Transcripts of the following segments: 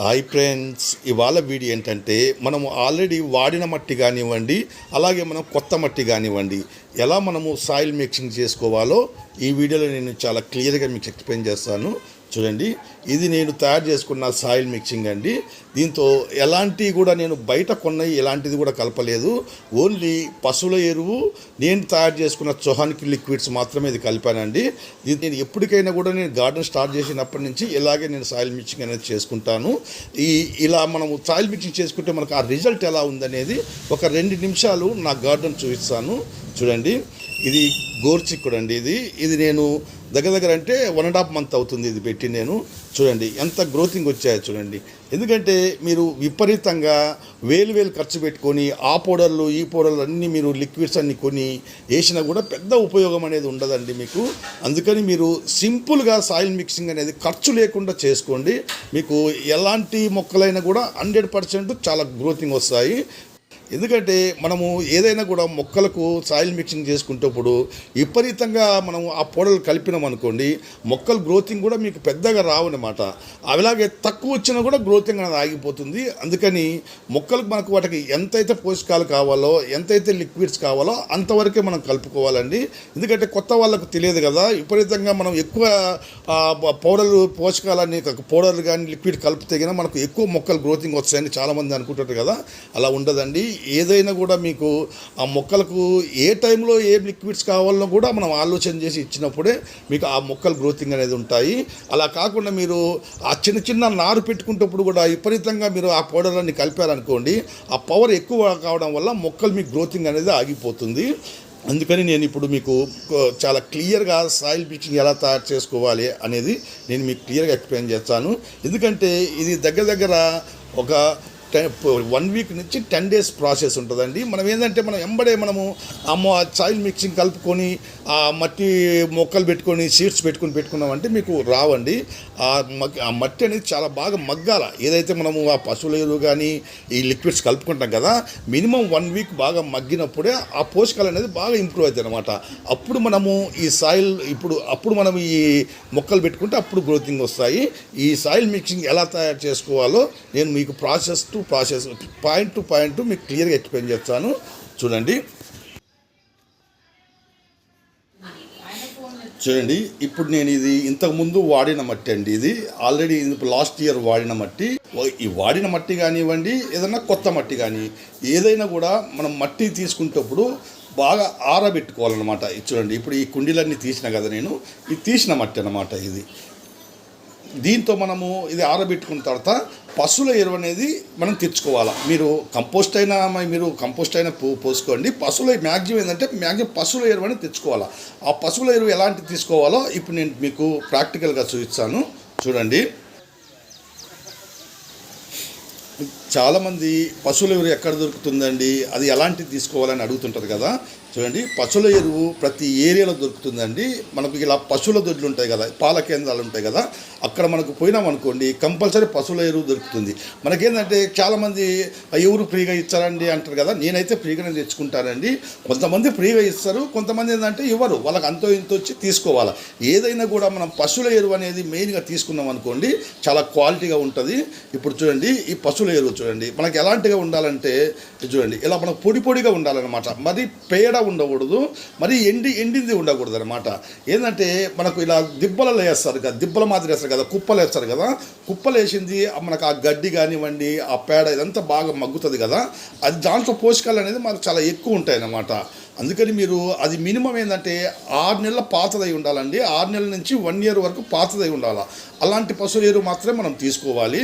Hi friends ఇవాళ video ఏంటంటే మనము ఆల్రెడీ వాడిన మట్టి కానివ్వండి అలాగే మనం కొత్త మట్టి కానివ్వండి ఎలా మనము సాయిల్ మిక్సింగ్ చేసుకోవాలో ఈ వీడియోలో నేను చాలా క్లియర్గా మీకు ఎక్స్ప్లెయిన్ చేస్తాను. చూడండి. ఇది నేను తయారు చేసుకున్న సాయిల్ మిక్సింగ్ అండి. దీంతో ఎలాంటి కూడా నేను బయట కొన్నవి ఎలాంటిది కూడా కలపలేదు. ఓన్లీ పశువుల ఎరువు నేను తయారు చేసుకున్న చొహానికి లిక్విడ్స్ మాత్రమే ఇది కలిపానండి. ఇది నేను ఎప్పటికైనా కూడా నేను గార్డెన్ స్టార్ట్ చేసినప్పటి నుంచి ఇలాగే నేను సాయిల్ మిక్సింగ్ అనేది చేసుకుంటాను. ఈ ఇలా మనము సాయిల్ మిక్సింగ్ చేసుకుంటే మనకు ఆ రిజల్ట్ ఎలా ఉందనేది ఒక రెండు నిమిషాలు నా గార్డెన్ చూపిస్తాను. చూడండి. ఇది గోర్చిక్కుడు అండి ఇది. ఇది నేను దగ్గర దగ్గర అంటే వన్ అండ్ హాఫ్ మంత్ అవుతుంది ఇది పెట్టి నేను. చూడండి ఎంత గ్రోతింగ్ వచ్చాయో చూడండి. ఎందుకంటే మీరు విపరీతంగా వేలు వేలు ఖర్చు పెట్టుకొని ఆ పౌడర్లు ఈ పౌడర్లు అన్నీ మీరు లిక్విడ్స్ అన్ని కొని వేసినా కూడా పెద్ద ఉపయోగం అనేది ఉండదండి మీకు. అందుకని మీరు సింపుల్గా సాయిల్ మిక్సింగ్ అనేది ఖర్చు లేకుండా చేసుకోండి. మీకు ఎలాంటి మొక్కలైనా కూడా హండ్రెడ్ పర్సెంట్ చాలా గ్రోతింగ్ వస్తాయి. ఎందుకంటే మనము ఏదైనా కూడా మొక్కలకు సాయిల్ మిక్సింగ్ చేసుకుంటప్పుడు విపరీతంగా మనం ఆ పొడలు కలిపినాం అనుకోండి మొక్కల గ్రోతింగ్ కూడా మీకు పెద్దగా రావన్నమాట. అలాగే తక్కువ వచ్చినా కూడా గ్రోతింగ్ అనేది ఆగిపోతుంది. అందుకని మొక్కలకు మనకు వాటికి ఎంతైతే పోషకాలు కావాలో ఎంతైతే లిక్విడ్స్ కావాలో అంతవరకే మనం కలుపుకోవాలండి. ఎందుకంటే కొత్త వాళ్ళకు తెలియదు కదా విపరీతంగా మనం ఎక్కువ పౌడర్లు పోషకాలన్నీ పౌడర్లు కానీ లిక్విడ్ కలిపితే మనకు ఎక్కువ మొక్కలు గ్రోతింగ్ వస్తాయని చాలామంది అనుకుంటారు కదా. అలా ఉండదండి. ఏదైనా కూడా మీకు ఆ మొక్కలకు ఏ టైంలో ఏ లిక్విడ్స్ కావాలనో కూడా మనం ఆలోచన చేసి ఇచ్చినప్పుడే మీకు ఆ మొక్కలు గ్రోతింగ్ అనేది ఉంటాయి. అలా కాకుండా మీరు ఆ చిన్న చిన్న నారు పెట్టుకున్నప్పుడు కూడా విపరీతంగా మీరు ఆ పౌడర్లన్నీ కలిపారనుకోండి ఆ పవర్ ఎక్కువ కావడం వల్ల మొక్కలు మీకు గ్రోతింగ్ అనేది ఆగిపోతుంది. అందుకని నేను ఇప్పుడు మీకు చాలా క్లియర్గా సాయిల్ పిచ్చింగ్ ఎలా తయారు చేసుకోవాలి అనేది నేను మీకు క్లియర్గా ఎక్స్ప్లెయిన్ చేస్తాను. ఎందుకంటే ఇది దగ్గర దగ్గర ఒక వన్ వీక్ నుంచి టెన్ డేస్ ప్రాసెస్ ఉంటుందండి. మనం ఏంటంటే మనం ఎంబడే మనము అమ్మ సాయిల్ మిక్సింగ్ కలుపుకొని ఆ మట్టి మొక్కలు పెట్టుకొని సీడ్స్ పెట్టుకొని పెట్టుకున్నామంటే మీకు రావండి. ఆ మగ్ ఆ మట్టి అనేది చాలా బాగా మగ్గాల. ఏదైతే మనము ఆ పశువుల ఎరువు కానీ ఈ లిక్విడ్స్ కలుపుకుంటాం కదా మినిమం వన్ వీక్ బాగా మగ్గినప్పుడే ఆ పోషకాలు అనేది బాగా ఇంప్రూవ్ అవుతాయి అనమాట అప్పుడు మనము ఈ సాయిల్ ఇప్పుడు అప్పుడు మనం ఈ మొక్కలు పెట్టుకుంటే అప్పుడు గ్రోతింగ్ వస్తాయి. ఈ సాయిల్ మిక్సింగ్ ఎలా తయారు చేసుకోవాలో నేను మీకు process to process point to point మీకు క్లియర్గా ఎక్స్ప్లెయిన్ చేస్తాను. చూడండి. చూడండి ఇప్పుడు నేను ఇది ఇంతకుముందు వాడిన మట్టి అండి ఇది. ఆల్రెడీ లాస్ట్ ఇయర్ వాడిన మట్టి. ఈ వాడిన మట్టి కానివ్వండి ఏదైనా కొత్త మట్టి కానీ ఏదైనా కూడా మనం మట్టి తీసుకునేటప్పుడు బాగా ఆరబెట్టుకోవాలన్నమాట. ఇది చూడండి ఇప్పుడు ఈ కుండీలన్నీ తీసిన కదా నేను. ఇది తీసిన మట్టి అనమాట ఇది. దీంతో మనము ఇది ఆరబెట్టుకున్న తర్వాత పశువుల ఎరువు అనేది మనం తెచ్చుకోవాలి. మీరు కంపోస్ట్ అయినా మీరు కంపోస్ట్ అయినా పో పోసుకోండి. పశువుల మ్యాక్సిమం ఏంటంటే మ్యాక్సిమం పశువుల ఎరువు అనేది తెచ్చుకోవాలా. ఆ పశువుల ఎరువు ఎలాంటి తీసుకోవాలో ఇప్పుడు నేను మీకు ప్రాక్టికల్గా చూపిస్తాను. చూడండి. చాలామంది పశువుల ఎరువు ఎక్కడ దొరుకుతుందండి? అది ఎలాంటిది తీసుకోవాలని అడుగుతుంటారు కదా. చూడండి పశువుల ఎరువు ప్రతి ఏరియాలో దొరుకుతుందండి. మనకు ఇలా పశువుల దొడ్లు ఉంటాయి కదా పాల కేంద్రాలు ఉంటాయి కదా అక్కడ మనకు పోయినాం అనుకోండి కంపల్సరీ పశువుల ఎరువు దొరుకుతుంది. మనకేంటంటే చాలామంది "ఆ, ఎవరు ఫ్రీగా ఇచ్చారండి? అంటారు కదా. నేనైతే ఫ్రీగానే తెచ్చుకుంటానండి. కొంతమంది ఫ్రీగా ఇస్తారు కొంతమంది ఏంటంటే ఇవ్వరు. వాళ్ళకి అంతో ఇంతో వచ్చి తీసుకోవాలి. ఏదైనా కూడా మనం పశువుల ఎరువు అనేది మెయిన్గా తీసుకున్నాం అనుకోండి చాలా క్వాలిటీగా ఉంటుంది. ఇప్పుడు చూడండి ఈ పశువుల ఎరువు చూడండి. మనకి ఎలాంటిగా ఉండాలంటే చూడండి ఇలా మనకు పొడి పొడిగా ఉండాలన్నమాట. మరి పేడ ఉండకూడదు మరి ఎండి ఎండింది ఉండకూడదు అనమాట ఏంటంటే మనకు ఇలా దిబ్బలలో వేస్తారు కదా దిబ్బల మాదిరి వేస్తారు కదా కుప్పలు వేస్తారు కదా కుప్పలు వేసింది మనకు ఆ గడ్డి కానివ్వండి ఆ పేడ ఇదంతా బాగా మగ్గుతుంది కదా అది దాంట్లో పోషకాలు అనేది మనకు చాలా ఎక్కువ ఉంటాయి అన్నమాట అందుకని మీరు అది మినిమం ఏంటంటే ఆరు నెలల పాతదై ఉండాలండి. ఆరు నెలల నుంచి వన్ ఇయర్ వరకు పాతదై ఉండాలి. అలాంటి పశువుల ఎరువు మాత్రమే మనం తీసుకోవాలి.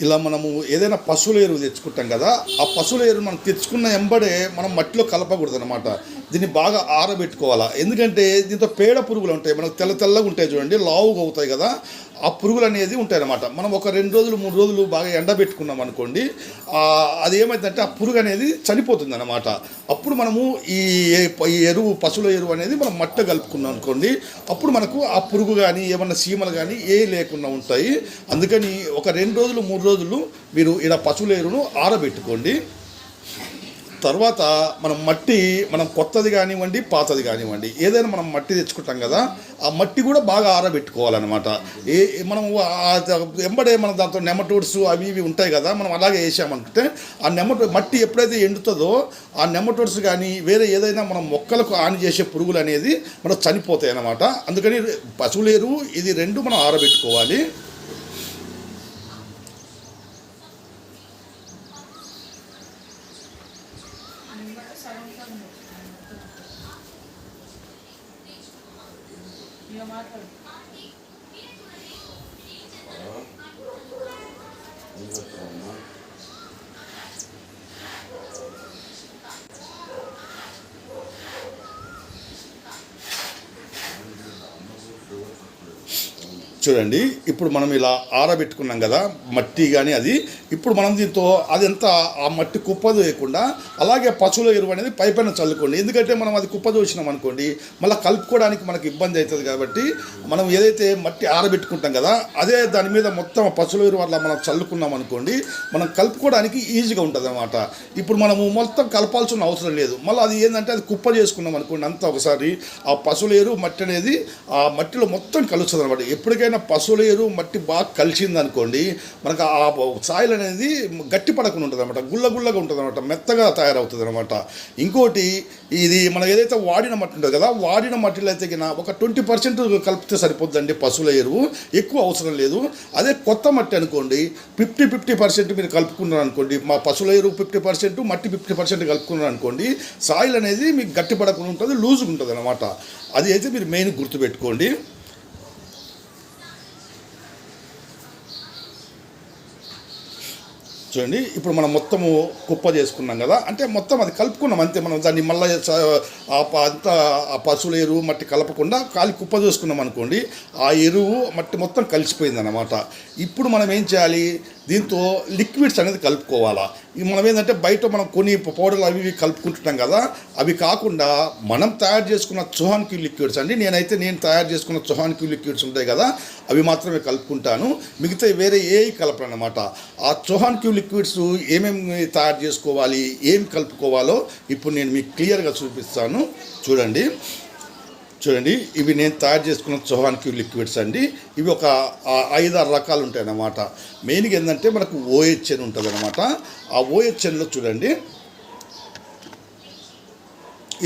ఇలా మనము ఏదైనా పశువుల ఎరువు తెచ్చుకుంటాం కదా ఆ పశువుల ఎరువు మనం తెచ్చుకున్న ఎంబడే మనం మట్టిలో కలపకూడదు అనమాట దీన్ని బాగా ఆరబెట్టుకోవాలా? ఎందుకంటే దీంతో పేడ పురుగులు ఉంటాయి మనకు తెల్ల తెల్లగా ఉంటాయి చూడండి లావుగా అవుతాయి కదా. ఆ పురుగులు అనేది ఉంటాయన్నమాట. మనం ఒక రెండు రోజులు మూడు రోజులు బాగా ఎండబెట్టుకున్నాం అనుకోండి అది ఏమైందంటే ఆ పురుగు అనేది చనిపోతుంది అనమాట అప్పుడు మనము ఈ ఈ ఎరువు పశువుల ఎరువు అనేది మనం మట్ట కలుపుకున్నాం అనుకోండి అప్పుడు మనకు ఆ పురుగు కానీ ఏమన్నా సీమలు కానీ ఏ లేకుండా ఉంటాయి. అందుకని ఒక రెండు రోజులు మూడు రోజులు మీరు ఇలా పశువుల ఎరువును ఆరబెట్టుకోండి. తర్వాత మనం మట్టి మనం కొత్తది కానివ్వండి పాతది కానివ్వండి ఏదైనా మనం మట్టి తెచ్చుకుంటాం కదా ఆ మట్టి కూడా బాగా ఆరబెట్టుకోవాలన్నమాట. ఏ మనం ఎంబడే మన దాంతో నెమటోడ్స్ అవి ఇవి ఉంటాయి కదా మనం అలాగే వేసామంటే ఆ నెమటో మట్టి ఎప్పుడైతే ఎండుతుందో ఆ నెమటోడ్స్ కానీ వేరే ఏదైనా మనం మొక్కలకు హాని చేసే పురుగులు అనేది మనం చనిపోతాయి అన్నమాట అందుకని పశువులేరు ఇది రెండు మనం ఆరబెట్టుకోవాలి ఇక మాట్లాడు. చూడండి ఇప్పుడు మనం ఇలా ఆరబెట్టుకున్నాం కదా మట్టి కానీ అది. ఇప్పుడు మనం దీంతో అదంతా ఆ మట్టి కుప్పదు వేయకుండా అలాగే పశువుల ఎరువు అనేది పైపైన చల్లుకోండి. ఎందుకంటే మనం అది కుప్పదోసినాం అనుకోండి మళ్ళీ కలుపుకోవడానికి మనకి ఇబ్బంది అవుతుంది కాబట్టి మనం ఏదైతే మట్టి ఆరబెట్టుకుంటాం కదా అదే దాని మీద మొత్తం పశువుల ఎరువు అట్లా మనం చల్లుకున్నాం అనుకోండి మనం కలుపుకోవడానికి ఈజీగా ఉంటుంది అనమాట ఇప్పుడు మనము మొత్తం కలపాల్సిన అవసరం లేదు. మళ్ళీ అది ఏంటంటే అది కుప్ప చేసుకున్నాం అనుకోండి అంతా ఒకసారి ఆ పశువుల ఎరువు మట్టి అనేది ఆ మట్టిలో మొత్తం కలుస్తుంది అనమాట ఎప్పటికైనా పశువుల ఎరువు మట్టి బాగా కలిసింది అనుకోండి మనకు ఆ సాయిల్ అనేది గట్టి పడకుండా ఉంటుంది అనమాట గుల్ల గుల్లగా ఉంటుంది అనమాట మెత్తగా తయారవుతుంది అనమాట ఇంకోటి ఇది మనం ఏదైతే వాడిన మట్టి ఉంటుంది కదా వాడిన మట్టిలో అయితే ఒక ట్వంటీ పర్సెంట్ కలిపితే సరిపోద్దండి పశువుల ఎరువు ఎక్కువ అవసరం లేదు. అదే కొత్త మట్టి అనుకోండి ఫిఫ్టీ ఫిఫ్టీ పర్సెంట్ మీరు కలుపుకున్నారు అనుకోండి మా పశువుల ఎరువు ఫిఫ్టీ పర్సెంట్ మట్టి ఫిఫ్టీ పర్సెంట్ కలుపుకున్నారు అనుకోండి సాయిల్ అనేది మీకు గట్టి పడకుండా ఉంటుంది లూజ్గా ఉంటుంది అనమాట అది అయితే మీరు మెయిన్ గుర్తుపెట్టుకోండి. చూడండి ఇప్పుడు మనం మొత్తము కుప్ప చేసుకున్నాం కదా అంటే మొత్తం అది కలుపుకున్నాం అంతే మనం దాన్ని మళ్ళీ అంతా ఆ పశువుల ఎరువు మట్టి కలపకుండా కాలి కుప్ప చేసుకున్నాం అనుకోండి ఆ ఎరువు మట్టి మొత్తం కలిసిపోయింది అనమాట ఇప్పుడు మనం ఏం చేయాలి దీంతో లిక్విడ్స్ అనేది కలుపుకోవాలా. మనం ఏంటంటే బయట మనం కొన్ని పౌడర్లు అవి ఇవి కలుపుకుంటున్నాం కదా అవి కాకుండా మనం తయారు చేసుకున్న చుహాన్ క్యూ లిక్విడ్స్ అండి నేనైతే నేను తయారు చేసుకున్న చుహాన్ క్యూ లిక్విడ్స్ ఉంటాయి కదా అవి మాత్రమే కలుపుకుంటాను. మిగతా వేరే ఏ కలపను అనమాట ఆ చోహాన్ క్యూ లిక్విడ్స్ ఏమేమి తయారు చేసుకోవాలి ఏం కలుపుకోవాలో ఇప్పుడు నేను మీకు క్లియర్గా చూపిస్తాను. చూడండి. చూడండి. ఇవి నేను తయారు చేసుకున్న చౌహాన్ క్యూ లిక్విడ్స్ అండి. ఇవి ఒక ఐదారు ఐదు ఆరు రకాలు ఉంటాయి అన్నమాట. మెయిన్గా ఏంటంటే మనకు ఓహెచ్ఎన్ ఉంటుంది అనమాట ఆ ఓహెచ్ఎన్లో చూడండి.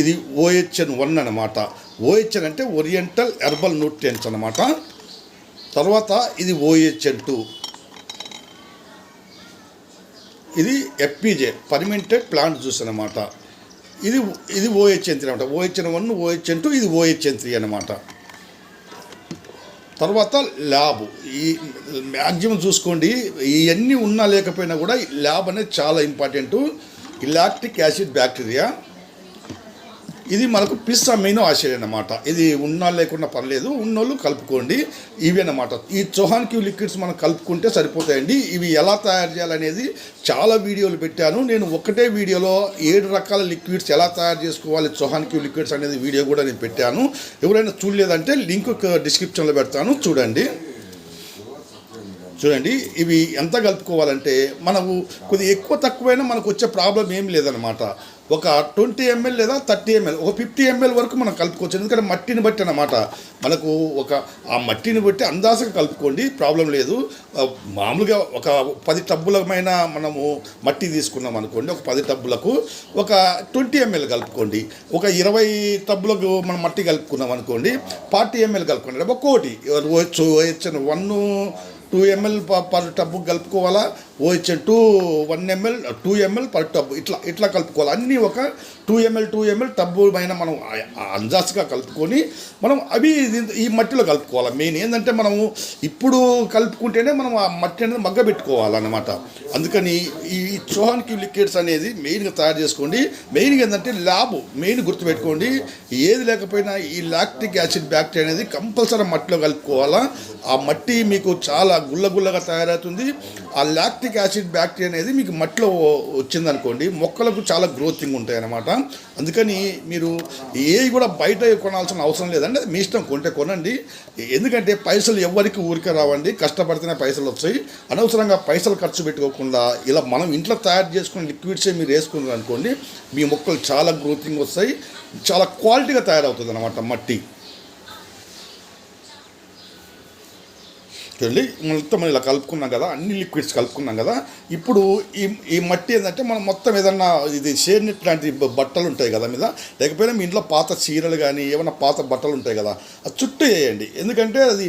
ఇది ఓహెచ్ఎన్ వన్ అనమాట ఓహెచ్ఎన్ అంటే ఓరియంటల్ హెర్బల్ న్యూట్రియన్స్ అనమాట తర్వాత ఇది ఓహెచ్ఎన్ టూ ఇది ఎఫ్పిజే పర్మినెంటెడ్ ప్లాంట్ జ్యూస్ అనమాట ఇది ఇది ఓహెచ్ఎన్ త్రీ అనమాట ఓహెచ్ఎన్ వన్ ఓహెచ్ఎన్ టూ ఇది ఓహెచ్ఎన్ త్రీ అనమాట తర్వాత ల్యాబ్. ఈ మ్యాక్సిమం చూసుకోండి ఇవన్నీ ఉన్నా లేకపోయినా కూడా ఈ ల్యాబ్ అనేది చాలా ఇంపార్టెంట్. ఇలాక్టిక్ acid bacteria. ఇది మనకు పిస్ అమైనో ఆసిడ్ అన్నమాట. ఇది ఉన్నా లేకుండా పర్లేదు ఉన్నోళ్ళు కలుపుకోండి. ఇవి అన్నమాట. ఈ చొహాన్ క్యూ లిక్విడ్స్ మనం కలుపుకుంటే సరిపోతాయండి. ఇవి ఎలా తయారు చేయాలనేది చాలా వీడియోలు పెట్టాను. నేను ఒకటే వీడియోలో ఏడు రకాల లిక్విడ్స్ ఎలా తయారు చేసుకోవాలి చొహాన్ క్యూ లిక్విడ్స్ అనేది వీడియో కూడా నేను పెట్టాను. ఎవరైనా చూడలేదంటే లింక్ డిస్క్రిప్షన్లో పెడతాను. చూడండి. చూడండి ఇవి ఎంత కలుపుకోవాలంటే మనకు కొద్ది ఎక్కువ తక్కువైనా మనకు వచ్చే ప్రాబ్లం ఏం లేదనమాట ఒక ట్వంటీ ఎంఎల్ లేదా థర్టీ ఎంఎల్ ఒక ఫిఫ్టీ ఎంఎల్ వరకు మనం కలుపుకోవచ్చు ఎందుకంటే మట్టిని బట్టి అన్నమాట మనకు ఒక ఆ మట్టిని బట్టి అందాసగా కలుపుకోండి ప్రాబ్లం లేదు మామూలుగా ఒక పది టబ్బులమైన మనము మట్టి తీసుకున్నాం అనుకోండి ఒక పది టబ్బులకు ఒక ట్వంటీ ఎంఎల్ కలుపుకోండి ఒక ఇరవై టబ్బులకు మనం మట్టి కలుపుకున్నాం అనుకోండి ఫార్టీ ఎంఎల్ కలుపుకోండి ఒక్కోటి OH one two ml per tub కలుపుకోవాలా? OHL two one ml two ml per tub. ఇట్లా ఇట్లా కలుపుకోవాలి. అన్నీ ఒక two ml two ml tub పైన మనం అంజాస్గా అందాజుగా కలుపుకొని మనం అవి ఈ మట్టిలో కలుపుకోవాలి. మెయిన్ ఏంటంటే మనము ఇప్పుడు కలుపుకుంటేనే మనం ఆ మట్టి అనేది మగ్గ పెట్టుకోవాలన్నమాట. అందుకని ఈ చోహాన్కి లిక్విడ్స్ అనేది మెయిన్గా తయారు చేసుకోండి. మెయిన్గా ఏంటంటే ల్యాబ్ మెయిన్ గుర్తుపెట్టుకోండి. ఏది లేకపోయినా ఈ లాక్టిక్ యాసిడ్ బ్యాక్టీరియా అనేది కంపల్సరీ మట్టిలో కలుపుకోవాలా. ఆ మట్టి మీకు చాలా గుల్లగుల్లగా తయారవుతుంది. ఆ లాక్టిక్ లాక్టిక్ యాసిడ్ బ్యాక్టీరియా అనేది మీకు మట్టిలో వచ్చిందనుకోండి మొక్కలకు చాలా గ్రోతింగ్ ఉంటాయి అన్నమాట అందుకని మీరు ఏవి కూడా బయట కొనాల్సిన అవసరం లేదండి మీ ఇష్టం. కొంటే కొనండి. ఎందుకంటే పైసలు ఎవరికి ఊరికే రావండి కష్టపడితేనే పైసలు వస్తాయి. అనవసరంగా పైసలు ఖర్చు పెట్టుకోకుండా ఇలా మనం ఇంట్లో తయారు చేసుకున్న లిక్విడ్సే మీరు వేసుకున్నారు అనుకోండి మీ మొక్కలు చాలా గ్రోతింగ్ వస్తాయి చాలా క్వాలిటీగా తయారవుతుంది అనమాట మట్టి. చూడండి మొత్తం ఇలా కలుపుకున్నాం కదా అన్ని లిక్విడ్స్ కలుపుకున్నాం కదా. ఇప్పుడు ఈ ఈ మట్టి ఏంటంటే మనం మొత్తం ఏదన్నా ఇది షేర్నెట్ లాంటి బట్టలు ఉంటాయి కదా మీద. లేకపోయినా మీ ఇంట్లో పాత చీరలు కానీ ఏమైనా పాత బట్టలు ఉంటాయి కదా అది చుట్టూ వేయండి. ఎందుకంటే అది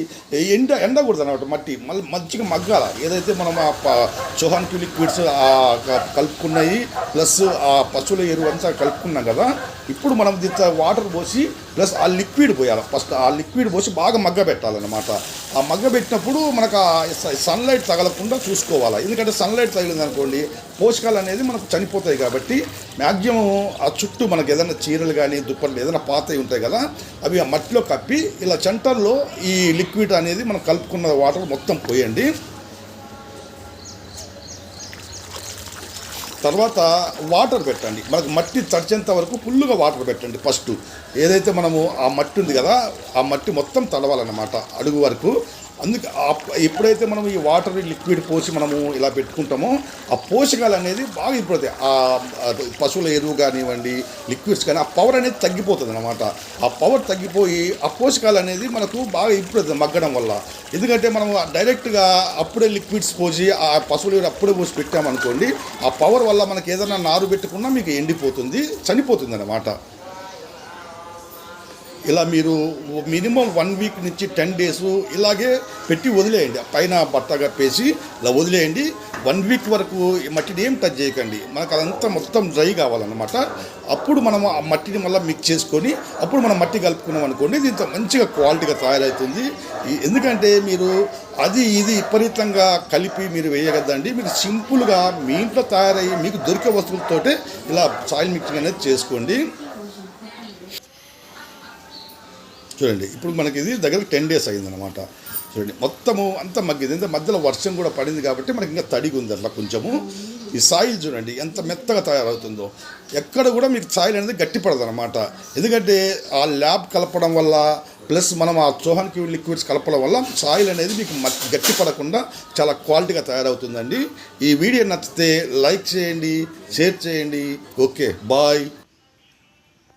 ఎండ ఎండకూడదు అనమాట మట్టి. మళ్ళీ మంచిగా మగ్గాల. ఏదైతే మనం ఆ చోహాన్కి లిక్విడ్స్ కలుపుకున్నాయి ప్లస్ ఆ పశువుల ఎరువు అంతా కలుపుకున్నాం కదా ఇప్పుడు మనం దీంతో వాటర్ పోసి ప్లస్ ఆ లిక్విడ్ పోయాలి. ఫస్ట్ ఆ లిక్విడ్ పోసి బాగా మగ్గ పెట్టాలన్నమాట ఆ మగ్గబెట్టినప్పుడు మనకు ఆ సన్లైట్ తగలకుండా చూసుకోవాలి. ఎందుకంటే సన్లైట్ తగిలింది అనుకోండి పోషకాలు అనేది మనకు చనిపోతాయి కాబట్టి మ్యాక్సిమం ఆ చుట్టూ మనకు ఏదైనా చీరలు కానీ దుప్పట్లు ఏదైనా పాతవి ఉంటాయి కదా అవి ఆ మట్టిలో కప్పి ఇలా సెంటర్లో ఈ లిక్విడ్ అనేది మనం కలుపుకున్న వాటర్ మొత్తం పోయండి. తర్వాత వాటర్ పెట్టండి. మనకు మట్టి తడిచేంత వరకు ఫుల్గా వాటర్ పెట్టండి ఫస్ట్ ఏదైతే మనము ఆ మట్టి ఉంది కదా ఆ మట్టి మొత్తం తడవాలన్నమాట. అడుగు వరకు అందుకే ఎప్పుడైతే మనం ఈ వాటర్ లిక్విడ్ పోసి మనము ఇలా పెట్టుకుంటామో ఆ పోషకాలు అనేది బాగా ఇప్పుడు ఆ ఆ పశువుల ఎరువు కానివ్వండి లిక్విడ్స్ కానీ ఆ పవర్ అనేది తగ్గిపోతుంది అనమాట ఆ పవర్ తగ్గిపోయి ఆ పోషకాలు అనేది మనకు బాగా ఇప్పుడు మగ్గడం వల్ల. ఎందుకంటే మనం డైరెక్ట్గా అప్పుడే లిక్విడ్స్ పోసి ఆ పశువుల ఎరువు అప్పుడే పోసి పెట్టామనుకోండి ఆ పవర్ వల్ల మనకి ఏదైనా నారు పెట్టుకున్నా మీకు ఎండిపోతుంది చనిపోతుంది అనమాట ఇలా మీరు మినిమం వన్ వీక్ నుంచి టెన్ డేస్ ఇలాగే పెట్టి వదిలేయండి. పైన బట్ట కప్పేసి ఇలా వదిలేయండి. వన్ వీక్ వరకు మట్టిని ఏం టచ్ చేయకండి. మనకు అదంతా మొత్తం డ్రై కావాలన్నమాట. అప్పుడు మనం ఆ మట్టిని మళ్ళీ మిక్స్ చేసుకొని అప్పుడు మనం మట్టి కలుపుకున్నాం అనుకోండి దీంతో మంచిగా క్వాలిటీగా తయారవుతుంది. ఎందుకంటే మీరు అది ఇది విపరీతంగా కలిపి మీరు వేయగద్దండి. మీరు సింపుల్గా మీ ఇంట్లో తయారయ్యి మీకు దొరికే వస్తువులతోటే ఇలా సాయిల్ మిక్సింగ్ అనేది చేసుకోండి. చూడండి ఇప్పుడు మనకి ఇది దగ్గర టెన్ డేస్ అయిందనమాట చూడండి మొత్తము అంతా మగ్గింది. అంటే మధ్యలో వర్షం కూడా పడింది కాబట్టి మనకి ఇంకా తడిగా ఉంది అట్లా కొంచెము. ఈ సాయిల్ చూడండి ఎంత మెత్తగా తయారవుతుందో. ఎక్కడ కూడా మీకు సాయిల్ అనేది గట్టిపడదు అనమాట ఎందుకంటే ఆ ల్యాబ్ కలపడం వల్ల ప్లస్ మనం ఆ చోహానికి లిక్విడ్స్ కలపడం వల్ల సాయిల్ అనేది మీకు గట్టి గట్టిపడకుండా చాలా క్వాలిటీగా తయారవుతుందండి. ఈ వీడియో నచ్చితే లైక్ చేయండి షేర్ చేయండి. Okay bye.